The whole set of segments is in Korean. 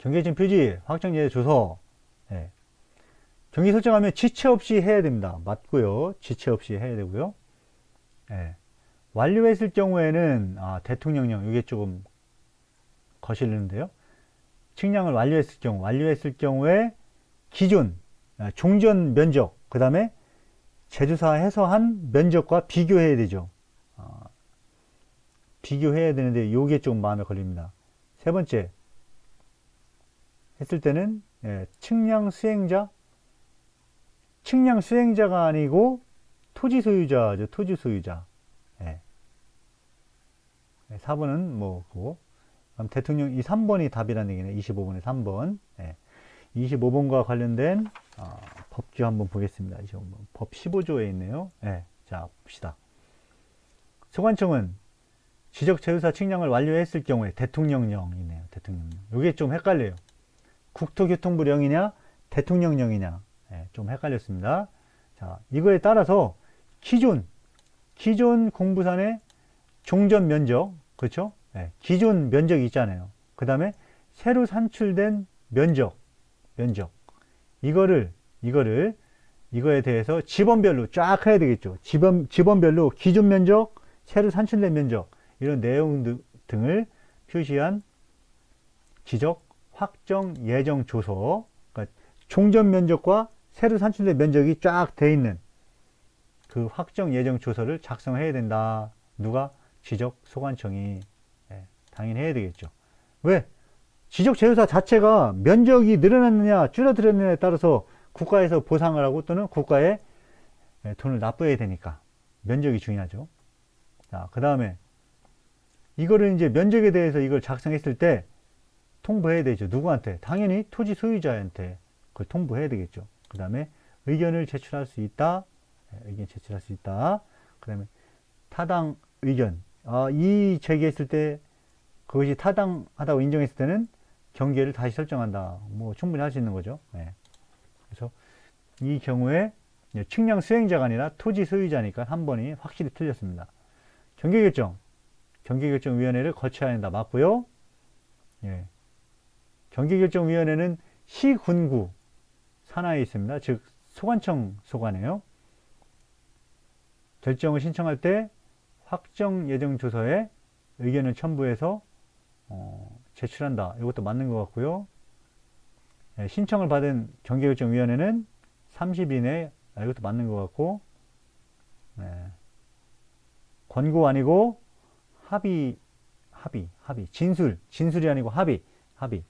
경계지점 표지, 확정제 주소. 예. 경계 설정하면 지체 없이 해야 됩니다. 맞고요. 지체 없이 해야 되고요. 예. 완료했을 경우에는 아, 대통령령 이게 조금 거슬리는데요. 측량을 완료했을 경우, 완료했을 경우에 기존 아, 종전 면적, 그 다음에 제조사 해서한 면적과 비교해야 되죠. 아, 비교해야 되는데 요게 좀 마음에 걸립니다. 세 번째 했을 때는 예, 측량 수행자, 측량 수행자가 아니고 토지 소유자죠. 토지 소유자. 예. 4번은 뭐, 고 그럼 대통령, 이 3번이 답이라는 얘기네. 25번에 3번. 예. 25번과 관련된, 어, 법규 한번 보겠습니다. 25번. 법 15조에 있네요. 예. 자, 봅시다. 소관청은 지적 제휴사 측량을 완료했을 경우에 대통령령이네요. 대통령령. 이게 좀 헷갈려요. 국토교통부령이냐, 대통령령이냐. 예, 좀 헷갈렸습니다. 자, 이거에 따라서 기존, 기존 공부산의 종전 면적, 그렇죠? 예, 기존 면적이 있잖아요. 그 다음에 새로 산출된 면적, 면적. 이거를, 이거를, 이거에 대해서 지번별로 쫙 해야 되겠죠. 지번, 지번별로 기존 면적, 새로 산출된 면적, 이런 내용 등- 등을 표시한 지적, 확정, 예정, 조서. 그러니까 종전 면적과 새로 산출된 면적이 쫙 돼 있는 그 확정 예정 조서를 작성해야 된다. 누가? 지적 소관청이 예, 당연히 해야 되겠죠. 왜? 지적 제휴사 자체가 면적이 늘어났느냐 줄어들었느냐에 따라서 국가에서 보상을 하고 또는 국가에 예, 돈을 납부해야 되니까 면적이 중요하죠. 자, 그 다음에 이거를 이제 면적에 대해서 이걸 작성했을 때 통보해야 되죠. 누구한테? 당연히 토지 소유자한테 그걸 통보해야 되겠죠. 그 다음에 의견을 제출할 수 있다. 예, 의견 제출할 수 있다. 그 다음에 타당 의견. 아, 이 제기했을 때 그것이 타당하다고 인정했을 때는 경계를 다시 설정한다. 뭐 충분히 할 수 있는 거죠. 예. 그래서 이 경우에 측량 수행자가 아니라 토지 소유자니까 한 번이 확실히 틀렸습니다. 경계결정. 경계결정위원회를 거쳐야 한다. 맞고요. 예. 경계결정위원회는 시군구 산하에 있습니다. 즉 소관청 소관이에요. 결정을 신청할 때 확정 예정 조서에 의견을 첨부해서 어, 제출한다. 이것도 맞는 것 같고요. 예, 신청을 받은 경계결정위원회는 30일 내에 아, 이것도 맞는 것 같고 네. 권고 아니고 합의 합의 합의 진술 진술이 아니고 합의 합의 예,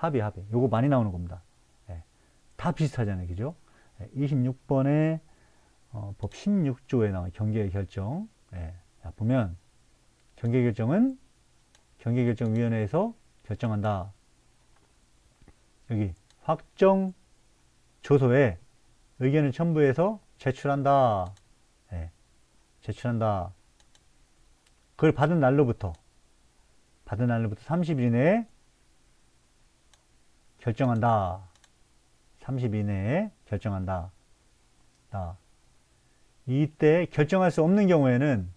합의 합의 요거 많이 나오는 겁니다. 예, 다 비슷하잖아요, 그죠? 26번에 어, 법 16조에 나와 경계 결정. 예, 자, 보면 경계 결정은 경계 결정 위원회에서 결정한다. 여기 확정 조서에 의견을 첨부해서 제출한다. 예, 제출한다. 그걸 받은 날로부터 받은 날로부터 30일 이내에 결정한다. 30일 이내에 결정한다. 다. 이때 결정할 수 없는 경우에는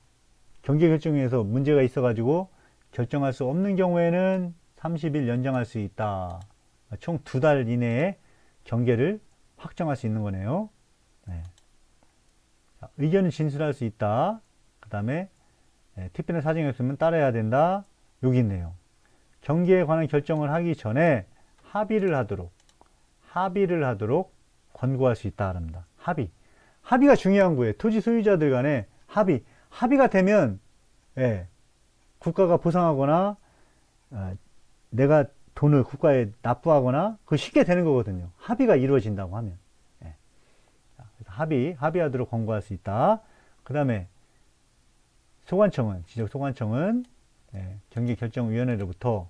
경계 결정위에서 문제가 있어가지고 결정할 수 없는 경우에는 30일 연장할 수 있다. 총 두 달 이내에 경계를 확정할 수 있는 거네요. 네. 자, 의견을 진술할 수 있다. 그 다음에 네, 특별한 사정이 없으면 따라야 된다. 여기 있네요. 경계에 관한 결정을 하기 전에 합의를 하도록 합의를 하도록 권고할 수 있다 합니다. 합의. 합의가 중요한 거예요. 토지 소유자들 간에 합의. 합의가 되면 예, 국가가 보상하거나 어, 내가 돈을 국가에 납부하거나 그 쉽게 되는 거거든요. 합의가 이루어진다고 하면. 예. 합의, 합의하도록 권고할 수 있다. 그 다음에 소관청은, 지적 소관청은 예, 경계결정위원회로부터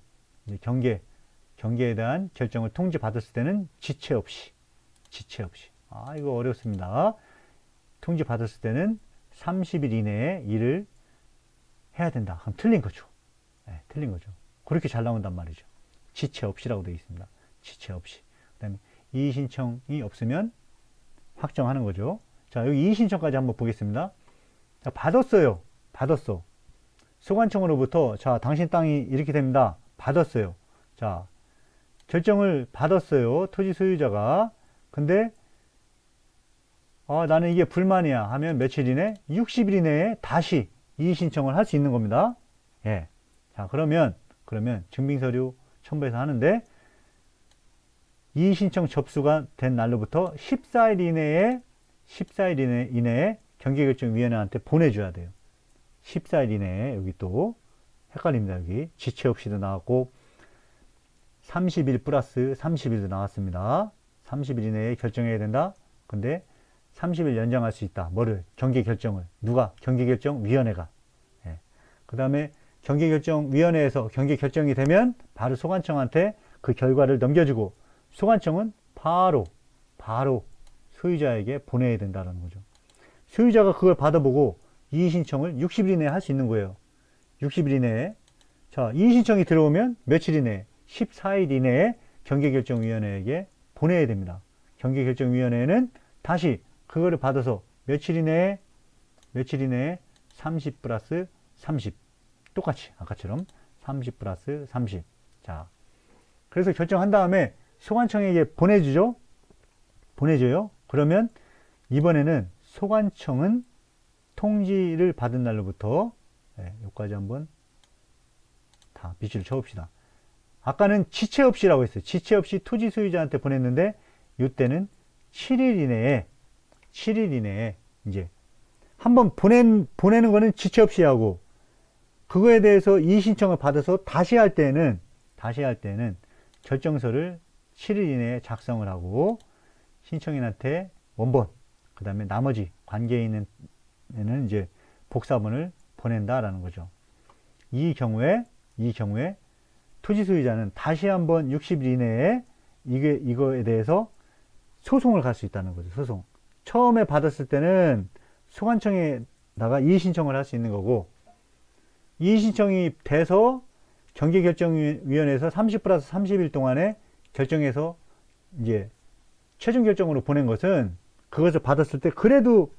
경계, 경계에 대한 결정을 통지받았을 때는 지체 없이, 지체 없이. 아, 이거 어렵습니다. 통지받았을 때는 30일 이내에 일을 해야 된다. 그럼 틀린 거죠. 네, 틀린 거죠. 그렇게 잘 나온단 말이죠. 지체 없이라고 되어 있습니다. 지체 없이. 그 다음에 이의 신청이 없으면 확정하는 거죠. 자, 여기 이의 신청까지 한번 보겠습니다. 자, 받았어요. 받았어. 소관청으로부터, 자, 당신 땅이 이렇게 됩니다. 받았어요. 자, 결정을 받았어요. 토지 소유자가. 근데 아, 나는 이게 불만이야 하면 며칠 이내? 60일 이내에 다시 이의 신청을 할 수 있는 겁니다. 예. 자, 그러면 그러면 증빙 서류 첨부해서 하는데 이의 신청 접수가 된 날로부터 14일 이내에 14일 이내, 이내에 경계결정위원회한테 보내줘야 돼요. 14일 이내에 여기 또 헷갈립니다. 여기 지체 없이도 나왔고 30일 플러스 30일도 나왔습니다. 30일 이내에 결정해야 된다. 근데 30일 연장할 수 있다. 뭐를? 경계결정을. 누가? 경계결정 위원회가. 예. 그 다음에 경계결정 위원회에서 경계결정이 되면 바로 소관청한테 그 결과를 넘겨주고 소관청은 바로 바로 소유자에게 보내야 된다는 거죠. 소유자가 그걸 받아보고 이의 신청을 60일 이내에 할 수 있는 거예요. 60일 이내에. 자, 이의 신청이 들어오면 며칠 이내에? 14일 이내에 경계결정위원회에게 보내야 됩니다. 경계결정위원회는 다시 그거를 받아서 며칠 이내에 며칠 이내에 30 플러스 30 똑같이 아까처럼 30 플러스 30 자, 그래서 결정한 다음에 소관청에게 보내주죠. 보내줘요. 그러면 이번에는 소관청은 통지를 받은 날로부터 네, 여기까지 한번 다 비치를 쳐봅시다. 아까는 지체 없이라고 했어요. 지체 없이 토지 소유자한테 보냈는데 이때는 7일 이내에 7일 이내에 이제 한번 보낸 보내는 거는 지체 없이 하고 그거에 대해서 이의 신청을 받아서 다시 할 때는 다시 할 때는 결정서를 7일 이내에 작성을 하고 신청인한테 원본 그 다음에 나머지 관계에 있는 에는 이제 복사본을 보낸다라는 거죠. 이 경우에 이 경우에 토지 소유자는 다시 한번 60일 이내에 이게 이거에 대해서 소송을 갈 수 있다는 거죠. 소송. 처음에 받았을 때는 소관청에다가 이의 신청을 할 수 있는 거고 이의 신청이 돼서 경계결정위원회에서 30 플러스 30일 동안에 결정해서 이제 최종 결정으로 보낸 것은 그것을 받았을 때 그래도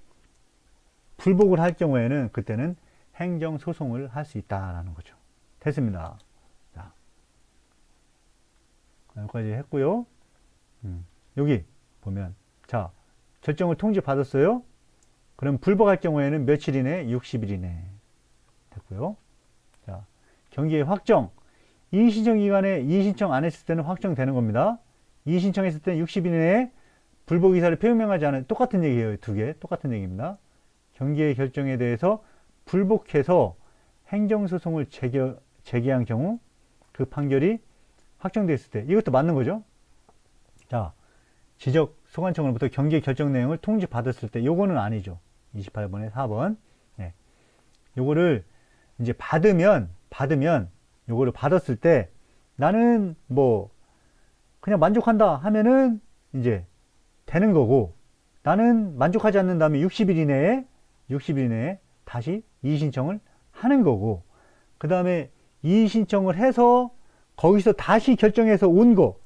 불복을 할 경우에는 그때는 행정소송을 할 수 있다라는 거죠. 됐습니다. 자, 여기까지 했고요. 음, 여기 보면 자 결정을 통지 받았어요. 그럼 불복할 경우에는 며칠 이내? 60일 이내. 됐고요. 자, 경기의 확정. 이의신청 기간에 이의신청 안 했을 때는 확정되는 겁니다. 이의신청했을 때는 60일 이내에 불복 의사를 표명하지 않은 똑같은 얘기예요. 두 개. 똑같은 얘기입니다. 경기의 결정에 대해서 불복해서 행정소송을 제겨, 제기한 경우 그 판결이 확정됐을 때 이것도 맞는 거죠. 자, 지적 소관청으로부터 경기 결정 내용을 통지 받았을 때 요거는 아니죠. 28번에 4번. 네. 요거를 이제 받으면 받으면 요거를 받았을 때 나는 뭐 그냥 만족한다 하면은 이제 되는 거고 나는 만족하지 않는다면 60일 이내에 60일 이내에 다시 이의 신청을 하는 거고 그 다음에 이의 신청을 해서 거기서 다시 결정해서 온 거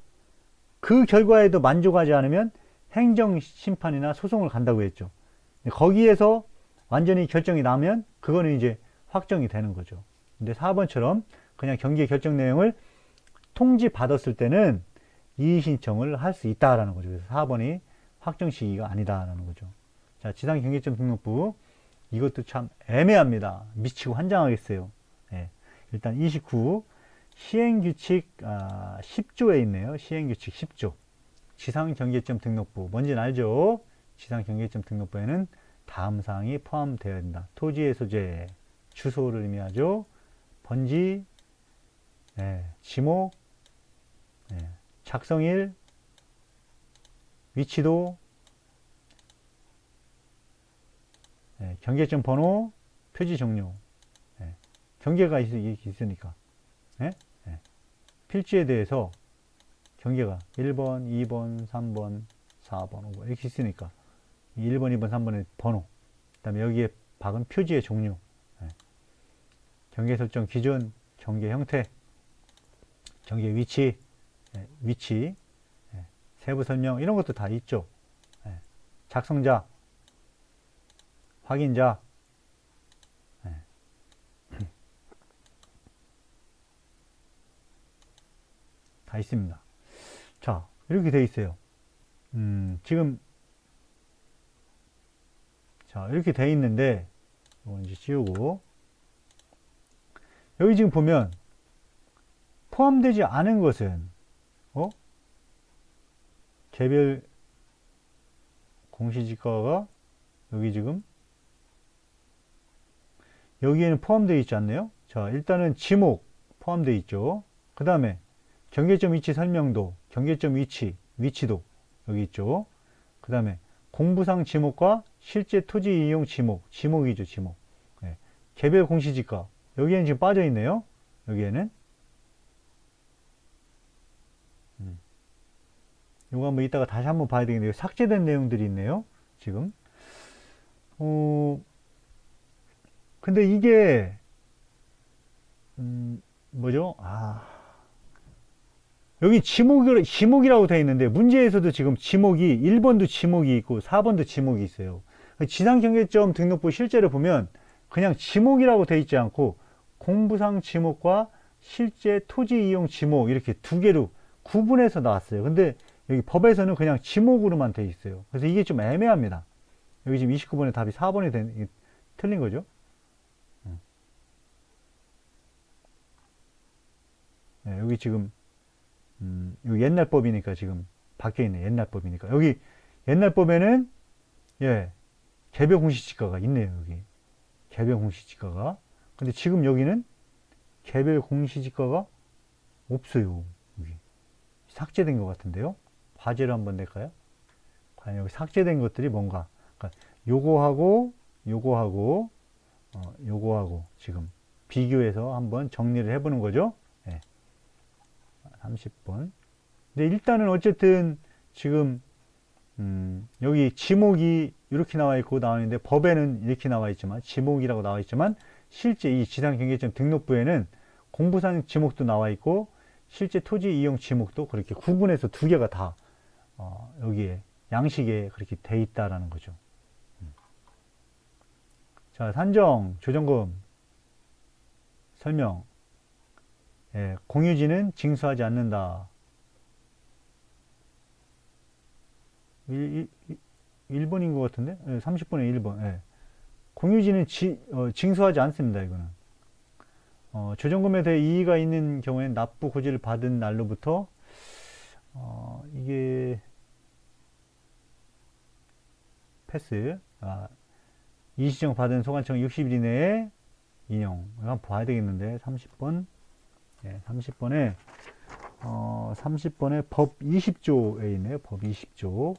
그 결과에도 만족하지 않으면 행정 심판이나 소송을 간다고 했죠. 거기에서 완전히 결정이 나면 그거는 이제 확정이 되는 거죠. 근데 4번처럼 그냥 경기 결정 내용을 통지 받았을 때는 이의 신청을 할 수 있다라는 거죠. 그래서 4번이 확정 시기가 아니다라는 거죠. 자, 지상 경계점 등록부 이것도 참 애매합니다. 미치고 환장하겠어요. 예. 일단 29 시행규칙 아, 10조에 있네요. 시행규칙 10조. 지상경계점 등록부. 뭔지는 알죠? 지상경계점 등록부에는 다음 사항이 포함되어야 된다. 토지의 소재, 주소를 의미하죠. 번지, 예, 지목, 예, 작성일, 위치도, 예, 경계점 번호, 표지 종료. 예, 경계가 있, 있으니까. 예? 예. 필지에 대해서 경계가 1번, 2번, 3번, 4번, 5번 이렇게 있으니까 1번, 2번, 3번의 번호 그 다음에 여기에 박은 표지의 종류 예. 경계 설정 기준, 경계 형태 경계 위치 예, 위치 예. 세부 설명 이런 것도 다 있죠 예. 작성자 확인자 다 있습니다 자, 이렇게 돼 있어요. 음, 지금, 자, 이렇게 돼 있는데, 이거 이제 지우고, 여기 지금 보면, 포함되지 않은 것은, 어? 개별 공시지가가 여기 지금, 여기에는 포함되어 있지 않네요? 자, 일단은 지목 포함되어 있죠. 그 다음에 경계점 위치 설명도, 경계점 위치, 위치도 여기 있죠. 그 다음에 공부상 지목과 실제 토지 이용 지목, 지목이죠, 지목. 네. 개별 공시지가 여기에는 지금 빠져 있네요. 여기에는. 음. 이거 한번 이따가 다시 한번 봐야 되겠네요. 삭제된 내용들이 있네요. 지금. 어, 근데 이게, 음, 뭐죠? 아. 여기 지목이, 지목이라고 되어 있는데, 문제에서도 지금 지목이, 1번도 지목이 있고, 4번도 지목이 있어요. 지상경계점 등록부 실제로 보면, 그냥 지목이라고 되어 있지 않고, 공부상 지목과 실제 토지 이용 지목, 이렇게 두 개로 구분해서 나왔어요. 근데 여기 법에서는 그냥 지목으로만 되어 있어요. 그래서 이게 좀 애매합니다. 여기 지금 29번에 답이 4번이 된, 틀린 거죠. 네, 여기 지금 음, 여기 옛날 법이니까 지금 바뀌어 있네. 옛날 법이니까 여기 옛날 법에는 예 개별 공시지가가 있네요. 여기 개별 공시지가가 근데 지금 여기는 개별 공시지가가 없어요. 여기 삭제된 것 같은데요. 과제를 한번 낼까요? 과연 여기 삭제된 것들이 뭔가? 그러니까 요거하고 요거하고 어, 요거하고 지금 비교해서 한번 정리를 해보는 거죠. 30번. 근데 일단은 어쨌든 지금 음, 여기 지목이 이렇게 나와 있고 나와 있는데 법에는 이렇게 나와 있지만 지목이라고 나와 있지만 실제 이 지상경계점 등록부에는 공부상 지목도 나와 있고 실제 토지 이용 지목도 그렇게 구분해서 두 개가 다 어, 여기에 양식에 그렇게 돼 있다라는 거죠. 음. 자, 산정, 조정금, 설명. 예, 공유지는 징수하지 않는다. 1, 1, 번인것 같은데? 예, 30분의 1번. 예. 공유지는 지, 어, 징수하지 않습니다. 이거는. 어, 조정금에 대해 이의가 있는 경우에는 납부 고지를 받은 날로부터 어, 이게 패스 아, 이시정 받은 소관청 60일 이내에 인용 한번 봐야 되겠는데 30번 예, 30번에 어, 30번에 법 20조에 있네요. 법 20조.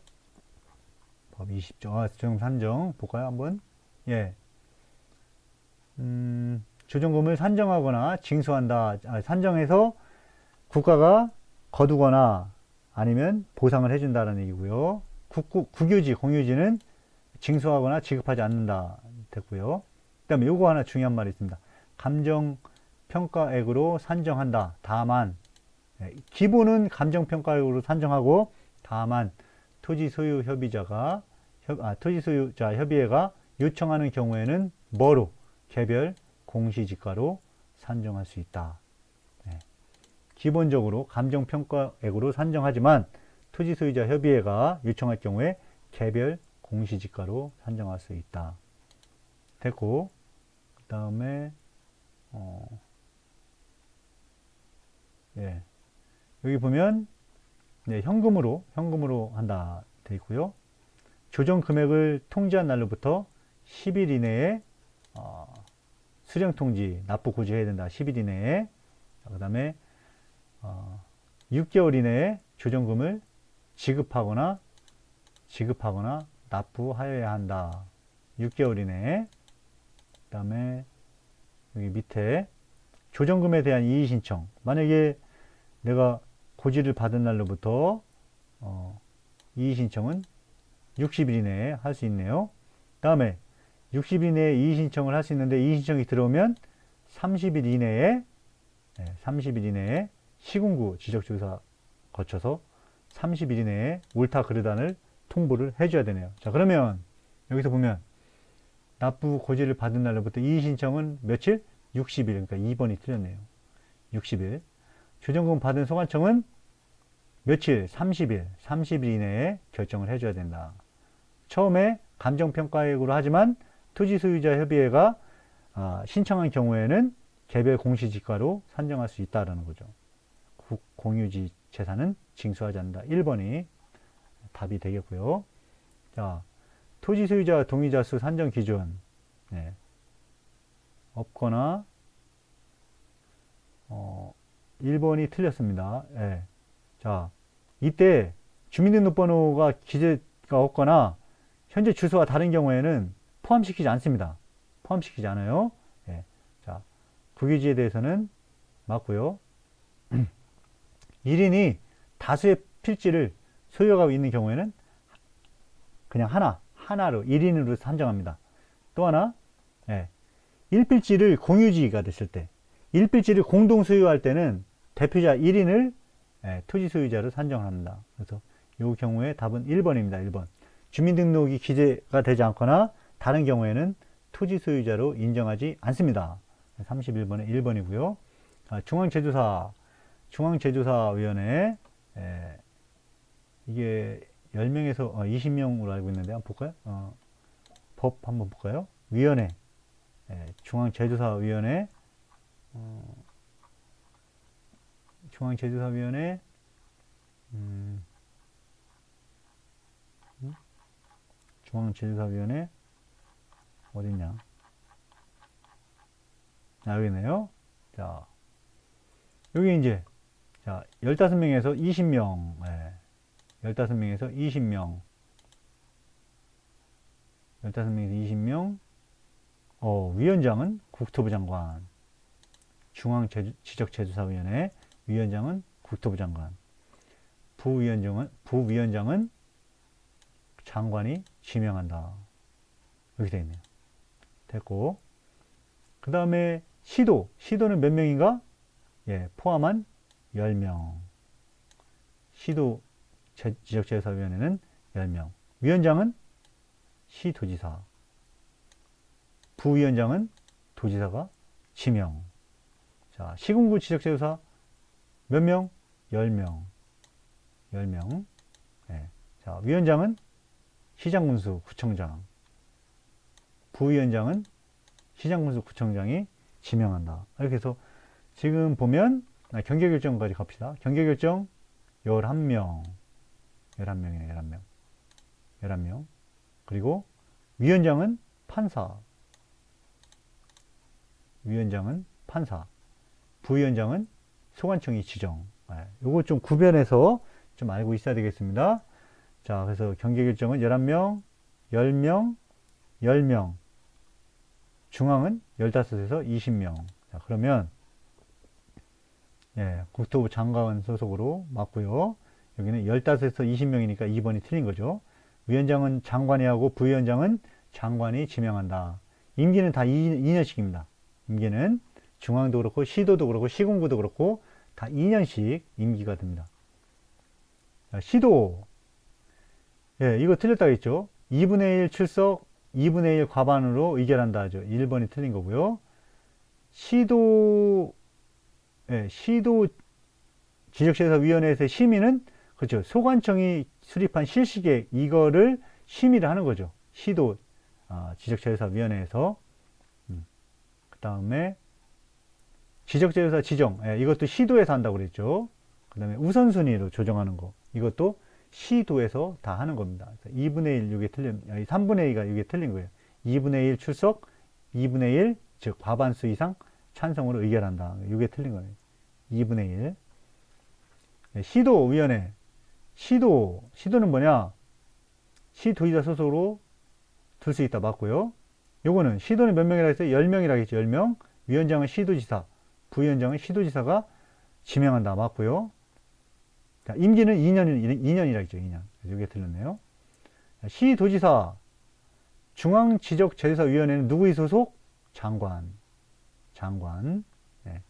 법 20조. 아, 조정 산정 볼까요? 한번. 예. 음, 조정금을 산정하거나 징수한다. 아, 산정해서 국가가 거두거나 아니면 보상을 해준다는 얘기고요. 국, 국유지, 공유지는 징수하거나 지급하지 않는다. 됐고요. 그 다음에 요거 하나 중요한 말이 있습니다. 감정 평가액으로 산정한다. 다만 예, 기본은 감정평가액으로 산정하고 다만 토지 소유 협의자가 아, 토지 소유자 협의회가 요청하는 경우에는 뭐로 개별 공시지가로 산정할 수 있다. 네. 기본적으로 감정평가액으로 산정하지만 토지 소유자 협의회가 요청할 경우에 개별 공시지가로 산정할 수 있다. 됐고 그 다음에 어, 예. 여기 보면 네, 현금으로 현금으로 한다 돼 있고요. 조정 금액을 통지한 날로부터 10일 이내에 어, 수령 통지 납부 고지해야 된다. 10일 이내에 그다음에 어, 6개월 이내에 조정금을 지급하거나 지급하거나 납부하여야 한다. 6개월 이내에 그다음에 여기 밑에 조정금에 대한 이의 신청. 만약에 내가 고지를 받은 날로부터 어, 이의 신청은 60일 이내에 할 수 있네요. 다음에 60일 이내에 이의 신청을 할 수 있는데 이의 신청이 들어오면 30일 이내에 네, 30일 이내에 시군구 지적조사 거쳐서 30일 이내에 옳다 그르다를 통보를 해줘야 되네요. 자 그러면 여기서 보면 납부 고지를 받은 날로부터 이의 신청은 며칠? 60일, 그러니까 2번이 틀렸네요. 60일. 조정금 받은 소관청은 며칠? 30일. 30일 이내에 결정을 해줘야 된다. 처음에 감정평가액으로 하지만 토지 소유자 협의회가 아, 신청한 경우에는 개별 공시지가로 산정할 수 있다라는 거죠. 국- 공유지 재산은 징수하지 않는다. 1번이 답이 되겠고요. 자, 토지 소유자 동의자 수 산정 기준. 네. 없거나, 어, 1번이 틀렸습니다. 예. 자, 이때 주민등록번호가 기재가 없거나 현재 주소와 다른 경우에는 포함시키지 않습니다. 포함시키지 않아요. 예. 자, 국유지에 대해서는 맞고요. 1인이 다수의 필지를 소유하고 있는 경우에는 그냥 하나, 하나로 1인으로 산정합니다. 또 하나, 예. 1필지를 공유지가 됐을 때, 1필지를 공동 소유할 때는 대표자 1인을 예, 토지 소유자로 산정을 합니다. 그래서 이 경우에 답은 1번입니다. 1번. 주민등록이 기재가 되지 않거나 다른 경우에는 토지 소유자로 인정하지 않습니다. 31번에 1번이고요. 아, 중앙제조사, 중앙제조사위원회, 에, 이게 10명에서 20명으로 알고 있는데 한번 볼까요? 어, 법 한번 볼까요? 위원회, 에, 중앙제조사위원회, 어, 중앙제조사위원회, 음, 음? 중앙제조사위원회, 어딨냐? 아, 여기 있네요. 자, 여기 이제, 자, 15명에서 20명, 예. 15명에서 20명, 15명에서 20명, 어, 위원장은 국토부 장관, 중앙지적제조사위원회 위원장은 국토부 장관, 부위원장은, 부위원장은 장관이 지명한다. 이렇게 되어 있네요. 됐고, 그 다음에 시도, 시도는 몇 명인가? 예, 포함한 10명. 시도 제- 지적재조사위원회는 10명. 위원장은 시도지사. 부위원장은 도지사가 지명. 자, 시군구 지적재조사 몇 명? 10명. 10명. 예. 자, 위원장은 시장군수 구청장. 부위원장은 시장군수 구청장이 지명한다. 이렇게 해서 지금 보면 아, 경계결정까지 갑시다. 경계결정 11명. 11명이네, 11명. 11명. 그리고 위원장은 판사. 위원장은 판사. 부위원장은 소관청이 지정. 예, 요거 좀 구별해서 좀 알고 있어야 되겠습니다. 자, 그래서 경계 결정은 11명, 10명, 10명. 중앙은 15에서 20명. 자, 그러면, 예, 국토부 장관 소속으로 맞고요. 여기는 15에서 20명이니까 2번이 틀린 거죠. 위원장은 장관이 하고 부위원장은 장관이 지명한다. 임기는 다 2년씩입니다. 임기는 중앙도 그렇고 시도도 그렇고 시군구도 그렇고 다 2년씩 임기가 됩니다. 자, 시도. 예, 이거 틀렸다 했죠. 2분의 1 출석, 2분의 1 과반으로 의결한다 하죠. 1번이 틀린 거고요. 시도, 예, 시도 지적재조사위원회에서 심의는 그렇죠. 소관청이 수립한 실시계획 이거를 심의를 하는 거죠. 시도 아, 지적재조사위원회에서 음. 그 다음에 지적재조사 지정 예, 이것도 시도에서 한다고 그랬죠. 그 다음에 우선순위로 조정하는 거 이것도 시도에서 다 하는 겁니다. 2분의 1 이게 틀린, 아니 3분의 2가 이게 틀린 거예요. 2분의 1 출석, 2분의 1, 즉 과반수 이상 찬성으로 의결한다. 이게 틀린 거예요. 2분의 1. 네, 시도위원회. 시도, 시도는 뭐냐? 시도의자 소속으로 둘 수 있다. 맞고요. 요거는 시도는 몇 명이라 했어요? 10명이라 했죠. 10명. 위원장은 시도지사, 부위원장은 시도지사가 지명한다. 맞고요. 자, 임기는 2년, 2년이라 했죠. 2년. 그래서 이게 틀렸네요. 시도지사, 중앙지적재조사위원회는 누구의 소속? 장관. 장관. 네.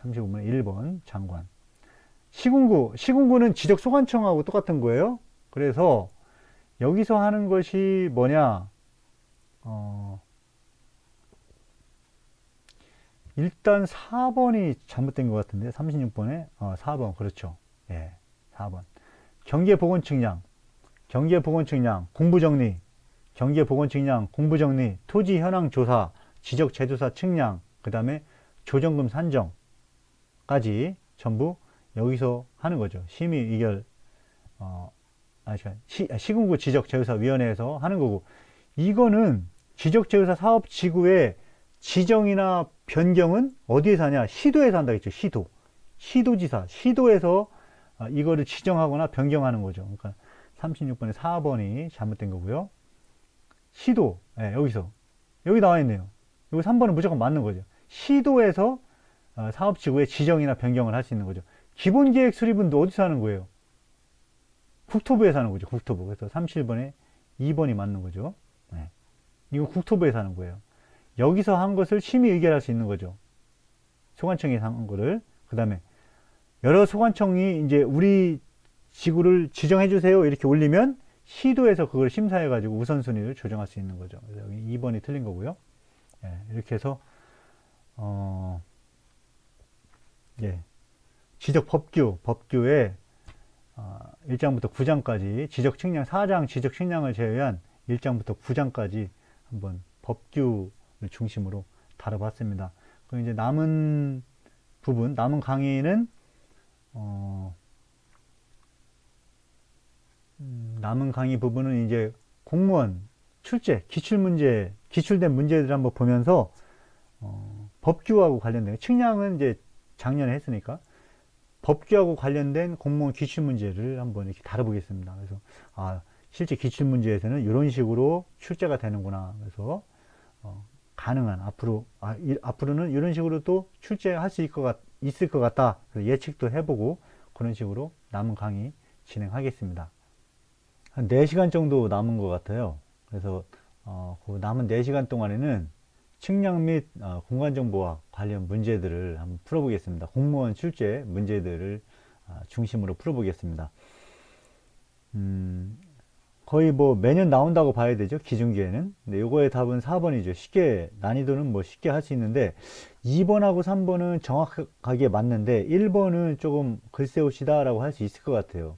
35분의 1번 장관. 시군구, 시군구는 지적소관청하고 똑같은 거예요. 그래서 여기서 하는 것이 뭐냐? 어, 일단 4번이 잘못된 것 같은데, 36번에, 어, 4번, 그렇죠. 예, 4번. 경계보건측량, 경계보건측량, 공부정리, 경계보건측량, 공부정리, 토지 현황 조사, 지적 제조사 측량, 그 다음에 조정금 산정까지 전부 여기서 하는 거죠. 심의 의결, 어, 아, 시, 시군구 지적제조사위원회에서 하는 거고, 이거는 지적제조사 사업 지구의 지정이나 변경은 어디에서 하냐? 시도에서 한다 했죠. 시도. 시도지사. 시도에서 아, 이거를 지정하거나 변경하는 거죠. 그러니까 36번에 4번이 잘못된 거고요. 시도. 예, 여기서. 여기 나와 있네요. 여기 3번은 무조건 맞는 거죠. 시도에서 어, 사업 지구의 지정이나 변경을 할 수 있는 거죠. 기본 계획 수립은 어디서 하는 거예요? 국토부에서 하는 거죠. 국토부. 그래서 37번에 2번이 맞는 거죠. 네. 이거 국토부에서 하는 거예요. 여기서 한 것을 심의 의결할 수 있는 거죠. 소관청이 한 거를. 그 다음에 여러 소관청이 이제 우리 지구를 지정해 주세요. 이렇게 올리면 시도에서 그걸 심사해 가지고 우선순위를 조정할 수 있는 거죠. 그래서 여기 2번이 틀린 거고요. 예, 이렇게 해서 어, 예, 지적 법규, 법규에 어, 1장부터 9장까지 지적 측량, 4장 지적 측량을 제외한 1장부터 9장까지 한번 법규를 중심으로 다뤄봤습니다. 그럼 이제 남은 부분, 남은 강의는 어, 음, 남은 강의 부분은 이제 공무원 출제, 기출 문제, 기출된 문제들을 한번 보면서 어, 법규하고 관련된 측량은 이제 작년에 했으니까 법규하고 관련된 공무원 기출 문제를 한번 이렇게 다뤄보겠습니다. 그래서 아 실제 기출 문제에서는 이런 식으로 출제가 되는구나. 그래서 어, 가능한 앞으로 아, 이, 앞으로는 이런 식으로 또 출제할 수 있을 것, 같, 있을 것 같다. 그래서 예측도 해보고 그런 식으로 남은 강의 진행하겠습니다. 한 4시간 정도 남은 것 같아요. 그래서 어, 그 남은 4시간 동안에는 측량 및 어, 공간정보와 관련 문제들을 한번 풀어보겠습니다. 공무원 출제 문제들을 어, 중심으로 풀어보겠습니다. 음, 거의 뭐 매년 나온다고 봐야 되죠. 기준기에는. 근데 요거의 답은 4번이죠. 쉽게, 난이도는 뭐 쉽게 할 수 있는데, 2번하고 3번은 정확하게 맞는데, 1번은 조금 글쎄오시다 라고 할 수 있을 것 같아요.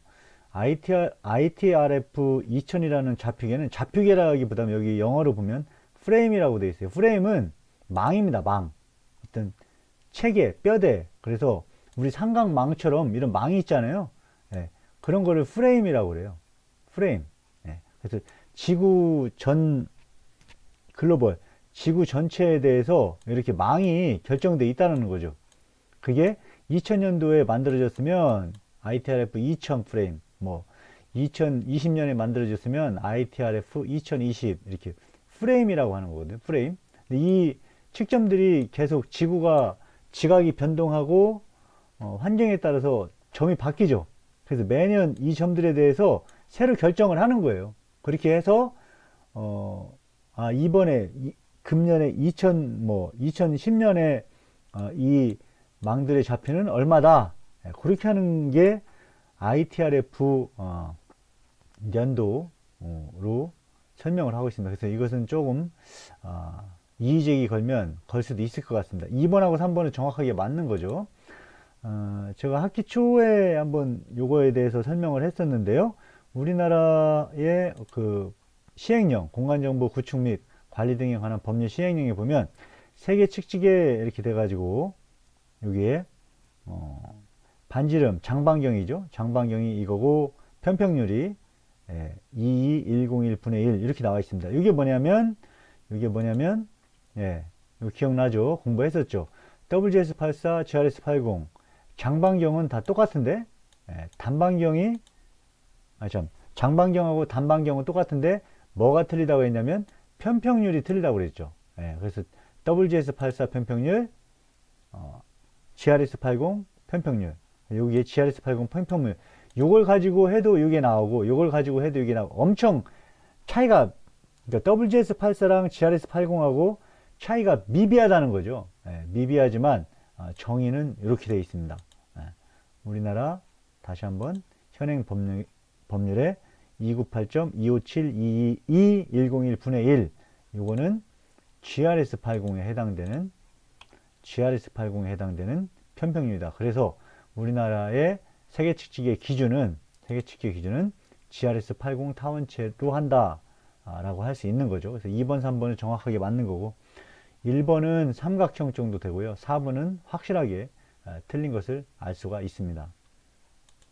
ITR, ITRF 2000이라는 좌표계는 좌표계라기보다는 여기 영어로 보면 프레임이라고 되어 있어요. 프레임은 망입니다. 망. 어떤 체계, 뼈대. 그래서 우리 삼각망처럼 이런 망이 있잖아요. 예, 그런 거를 프레임이라고 그래요. 프레임. 예, 그래서 지구 전 글로벌 지구 전체에 대해서 이렇게 망이 결정돼 있다는 거죠. 그게 2000년도에 만들어졌으면 ITRF 2000 프레임, 뭐 2020년에 만들어졌으면 ITRF 2020 이렇게 프레임이라고 하는 거거든요. 프레임. 이 측점들이 계속 지구가 지각이 변동하고 어, 환경에 따라서 점이 바뀌죠. 그래서 매년 이 점들에 대해서 새로 결정을 하는 거예요. 그렇게 해서 어, 아, 이번에 이, 금년에 2000 뭐 2010년에 어, 이 망들의 좌표는 얼마다 예, 그렇게 하는 게 ITRF 어, 연도로 설명을 하고 있습니다. 그래서 이것은 조금 어, 이의제기 걸면 걸 수도 있을 것 같습니다. 2번하고 3번은 정확하게 맞는 거죠. 어, 제가 학기 초에 한번 요거에 대해서 설명을 했었는데요. 우리나라의 그 시행령, 공간정보 구축 및 관리 등에 관한 법률 시행령에 보면 세계 측직에 이렇게 돼가지고 여기에 어, 반지름 장반경이죠. 장반경이 이거고 편평률이 예, 22101분의 1 이렇게 나와 있습니다. 이게 뭐냐면 이게 뭐냐면 예, 이거 기억나죠? 공부했었죠. WGS84, GRS80 장반경은 다 똑같은데 예, 단반경이 아 참 장반경하고 단반경은 똑같은데 뭐가 틀리다고 했냐면 편평률이 틀리다고 그랬죠. 예, 그래서 WGS84 편평률 어, GRS80 편평률 여기에 GRS80 편평률 요걸 가지고 해도 이게 나오고 요걸 가지고 해도 이게 나오고 엄청 차이가 그러니까 WGS84랑 GRS80하고 차이가 미비하다는 거죠. 예, 미비하지만 어, 정의는 이렇게 되어 있습니다. 예, 우리나라 다시 한번 현행 법률, 법률에 298.257.222.101분의 1 요거는 GRS80에 해당되는 GRS80에 해당되는 편평률이다. 그래서 우리나라의 세계 측지기의 기준은 세계 측지기 기준은 GRS 80 타원체로 한다 아, 라고 할 수 있는 거죠. 그래서 2번, 3번은 정확하게 맞는 거고 1번은 삼각형 정도 되고요. 4번은 확실하게 아, 틀린 것을 알 수가 있습니다.